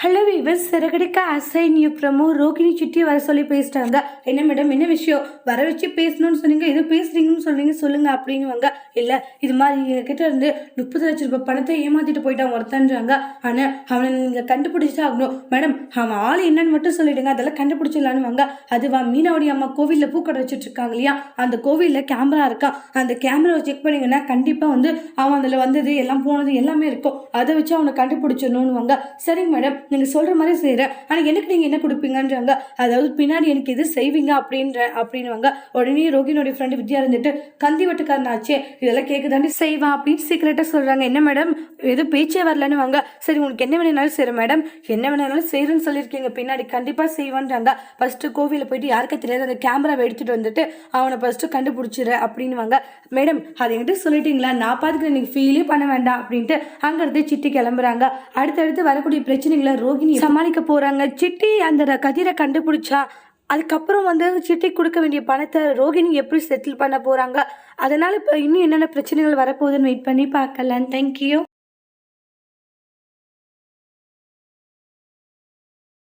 Hello இவர் Siragadikka assign promo Rohini சுட்டி வர சொல்லி பேசிட்டாங்க. என்ன மேடம் என்ன விஷயம்? வர வச்சு பேசணும்னு சொன்னீங்க ஏதோ பேசுறீங்கன்னு சொன்னீங்க சொல்லுங்க அப்படின்னுவாங்க. இல்லை இது மாதிரி எங்ககிட்ட இருந்து முப்பது லட்ச ரூபாய் பணத்தை ஏமாத்திட்டு போயிட்டான் ஒருத்தன்றாங்க. ஆனால் அவனை நீங்கள் கண்டுபிடிச்சா ஆகணும். மேடம் அவன் ஆள் என்னன்னு மட்டும் சொல்லிடுங்க அதெல்லாம் கண்டுபிடிச்சிடலான்னு வாங்க அதுவா மீனாவுடைய அம்மா கோவிலில் பூக்கடை வச்சுட்டு இருக்காங்க இல்லையா? அந்த கோவிலில் கேமரா இருக்கா? அந்த கேமராவை செக் பண்ணீங்கன்னா கண்டிப்பாக வந்து அவன் அதில் வந்தது எல்லாம் போனது எல்லாமே இருக்கும். அதை வச்சு அவனை கண்டுபிடிச்சிடணும்னுவாங்க சரிங்க மேடம் நீங்கள் சொல்கிற மாதிரி செய்கிறேன் ஆனால் எனக்கு நீங்கள் என்ன கொடுப்பீங்கன்றாங்க அதாவது பின்னாடி எனக்கு எது செய்வீங்க அப்படின்ற அப்படின்னுவாங்க. உடனே ரோகினுடைய ஃப்ரெண்டு வித்யா இருந்துட்டு கந்தி வெட்டுக்காரன் ஆச்சே இதெல்லாம் கேட்குதாண்டி செய்வான் அப்படின்னு சீக்கிரட்டாக சொல்கிறாங்க என்ன மேடம் எதுவும் பேச்சே வரலன்னு வாங்க சரி உங்களுக்கு என்ன வேணாலும் செய்கிறேன் மேடம் என்ன வேணாலும் செய்கிறேன்னு சொல்லியிருக்கீங்க. பின்னாடி கண்டிப்பாக செய்வான்றாங்க. ஃபஸ்ட்டு கோவிலில் போயிட்டு யாருக்கும் தெரியாது அந்த கேமராவை எடுத்துகிட்டு வந்துட்டு அவனை ஃபஸ்ட்டு கண்டுபிடிச்சிரு அப்படின்னுவாங்க. மேடம் அது என்கிட்ட சொல்லிட்டீங்களா? நான் பார்த்துக்கிறேன் நீங்கள் ஃபீலே பண்ண வேண்டாம் அப்படின்ட்டு அங்கேருந்து சிட்டி கிளம்புறாங்க. அடுத்தடுத்து வரக்கூடிய பிரச்சனைகளை ரோகிணி சமாளிக்க போகிறாங்க சிட்டி அந்த கதிரை கண்டுபிடிச்சா அதுக்கப்புறம் வந்து சிட்டி கொடுக்க வேண்டிய பணத்தை ரோகிணி எப்படி செட்டில் பண்ண போகிறாங்க அதனால் இப்போ இன்னும் என்னென்ன பிரச்சனைகள் வரப்போகுதுன்னு வெயிட் பண்ணி பார்க்கலாம். தேங்க்யூ